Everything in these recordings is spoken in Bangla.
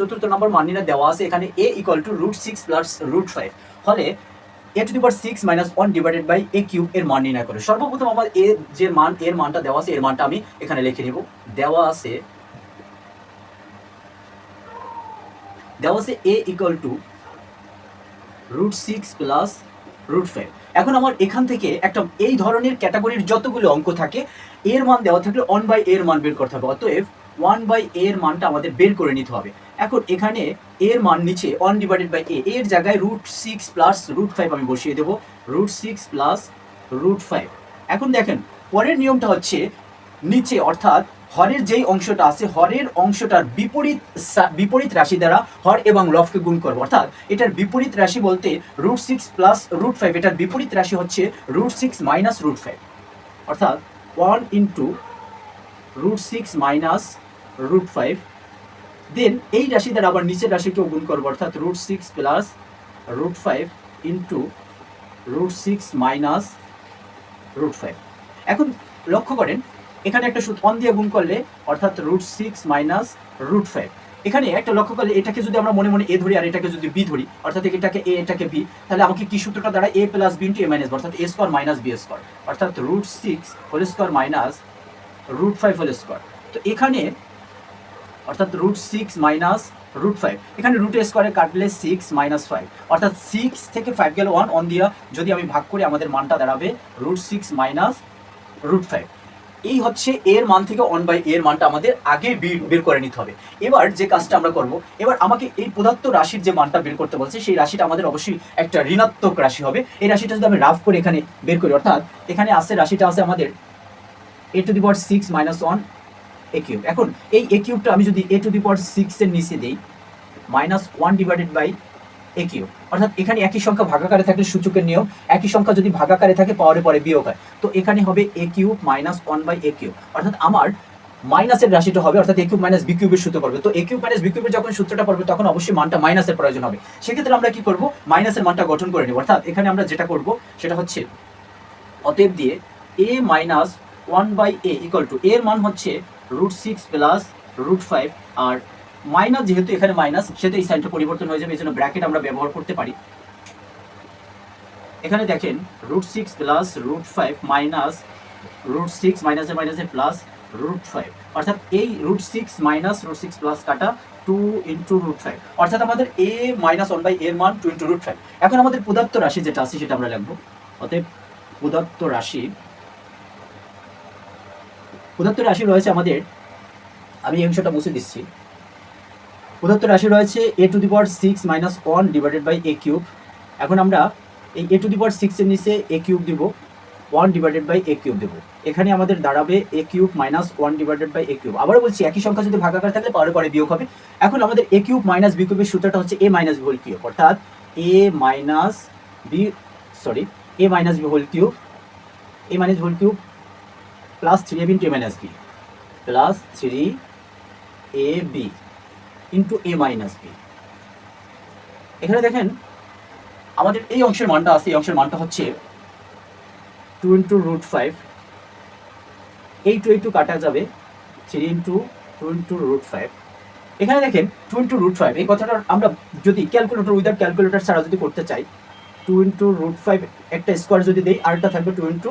চতুর্থ নম্বর মান নির্ণয় দেওয়া আছে, এখানে a equal to root six plus root five হলে a to the power six minus one divided by a cube এর মান নির্ণয় করে। সর্বপ্রথম আমার এ যে মান এর মানটা দেওয়া আছে, এর মানটা আমি এখানে লিখে নিব। দেওয়া আছে দেওয়া আছে a equal to root six plus root five এখন আমার এখান থেকে একটা, এই ধরনের ক্যাটাগরির যতগুলো অঙ্ক থাকে এর মান দেওয়া থাকলে ওয়ান বাই এর মান বের করতে হবে। অতএব ওয়ান বাই এর মানটা আমাদের বের করে নিতে হবে। এখন এখানে এর মান নিচে ওয়ান ডিভাইডেড বাই এ এর জায়গায় root six plus root five আমি বসিয়ে দেবো। Root six plus root five এখন দেখেন, পরের নিয়মটা হচ্ছে নিচে, অর্থাৎ হরের যেই অংশটা আছে, হরের অংশটার বিপরীত বিপরীত রাশি দ্বারা হর এবং লফকে গুণ করব। অর্থাৎ এটার বিপরীত রাশি বলতে root six plus root five এটার বিপরীত রাশি হচ্ছে root six minus root five অর্থাৎ one into root six minus root five then এই রাশি দ্বারা আবার নিচের রাশিকেও গুণ করব, অর্থাৎ root six plus root five into root six minus root five এখন লক্ষ্য করেন, এখানে একটা অন দিয়ে গুণ করলে, অর্থাৎ root six minus root five এখানে একটা লক্ষ্য করলে এটাকে যদি আমরা মনে মনে এ ধরি আর এটাকে যদি বি ধরি, অর্থাৎ এটাকে এ, এটাকে বি, তাহলে আমাকে কি সূত্রটা দ্বারা a plus b into a minus অর্থাৎ a square minus b square অর্থাৎ root six whole square minus root five whole square তো এখানে অর্থাৎ root six minus root five এখানে রুট স্কোয়ারে কাটলে সিক্স মাইনাস ফাইভ অর্থাৎ সিক্স থেকে ফাইভ গেলে ওয়ান অন দিয়া যদি আমি ভাগ করি, আমাদের মানটা দাঁড়াবে root six minus root five এই হচ্ছে এর মান থেকে ওয়ান বাই এর মানটা আমাদের আগে বের করে নিতে হবে। এবার যে কাজটা আমরা করব, এবার আমাকে এই পদার্থ রাশির যে মানটা বের করতে বলছে, সেই রাশিটা আমাদের অবশ্যই একটা ঋণাত্মক রাশি হবে। এই রাশিটা যদি আমি রাফ করে এখানে বের করি, অর্থাৎ এখানে আছে রাশিটা আছে আমাদের a to the power six minus one a cube এখন এই এ কিউবটা আমি যদি এ টু দি পাওয়ার সিক্সের নিচে দিই minus one divided by a cube অর্থাৎ এখানে একই সংখ্যা ভাগাকারে থাকলে সূচকের নিয়ম, একই সংখ্যা যদি ভাগাকারে থাকে পাওয়ারে পরে বিয়োগ হয়। তো এখানে হবে a cube minus one by a cube অর্থাৎ আমার মাইনাসের রাশিটা হবে, অর্থাৎ এ মাইনাস বি কিউবের সূত্র পড়বে। তো এ মাইনাস বি কিউবের যখন সূত্রটা পড়বে, তখন অবশ্যই মানটা মাইনাসের প্রয়োজন হবে। সেক্ষেত্রে আমরা কি করব? মাইনাসের মানটা গঠন করে নেব। অর্থাৎ এখানে আমরা যেটা করব, সেটা হচ্ছে অতএব দিয়ে a minus one by a equal to এর মান হচ্ছে root six plus root five আর মাইনাস যেহেতু এখানে মাইনাস সেহেতু এই সাইনটা পরিবর্তন হয়ে যাবে, এই জন্য ব্র্যাকেট আমরা ব্যবহার করতে পারি। এখানে দেখেন root six plus root five minus root six মাইনাসে মাইনাসে প্লাস রুট ফাইভ অর্থাৎ এই root six minus root six plus কাটা টু ইন্টু রুট ফাইভ অর্থাৎ আমাদের এ মাইনাস ওয়ান বাই এর মান টু ইন্টু রুট ফাইভ এখন আমাদের পদার্থ রাশি যেটা আছে, সেটা আমরা লিখব। অতএব পদার্থ রাশি পদার্থ রাশি রয়েছে আমাদের। আমি এই অংশটা মুছে দিচ্ছি। পদার্থ রাশি রয়েছে a to the power six minus one divided by a cube এখন আমরা এই এ টু দি পাওয়ার সিক্সের নিচে এ কিউব দিব one divided by a cube দেবো। এখানে আমাদের দাঁড়াবে a cube minus one divided by a cube আবারও বলছি, একই সংখ্যা যদি ভাগাকার থাকলে পরে পরে বিয়োগ হবে। এখন আমাদের এ কিউব মাইনাস বি কিউবের সূত্রটা হচ্ছে a minus b whole cube অর্থাৎ a minus b sorry a minus b whole cube a minus b whole cube plus three a into a minus b plus three a b into a minus b এখানে দেখেন, আমাদের এই অংশের মানটা আছে, এই অংশের মানটা হচ্ছে টু ইন্টু রুট ফাইভ এই টু এই টু কাটা যাবে three into two into root five এখানে দেখেন টু ইন্টু রুট ফাইভ এই কথাটা আমরা যদি ক্যালকুলেটর উইদাউট ক্যালকুলেটর ছাড়া যদি করতে চাই টু ইন্টু রুট ফাইভ একটা স্কোয়ার যদি দেই, আরেকটা থাকবে টু ইন্টু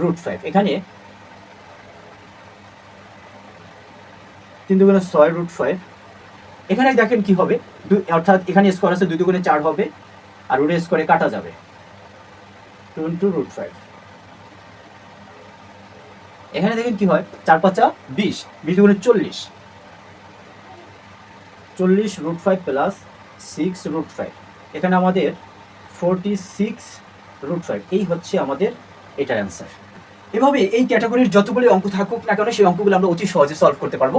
রুট ফাইভ এখানে তিন দুগুণে ছয় রুট ফাইভ এখানে দেখেন কি হবে? অর্থাৎ এখানে স্কোয়ার আছে, দুই দুগুণে চার হবে, আর রুটে স্কোয়ারে কাটা যাবে। টু ইন্টু রুট ফাইভ এখানে দেখেন কি হয়? চার পাঁচা বিশ বিশ দুগুণে চল্লিশ। চল্লিশ root five plus six root five এখানে আমাদের ফোরটি সিক্স রুট ফাইভ এই হচ্ছে আমাদের এটার অ্যান্সার এভাবে এই ক্যাটাগরির যতগুলি অঙ্ক থাকুক না কেন, সেই অঙ্কগুলো আমরা অতি সহজে সলভ করতে পারব।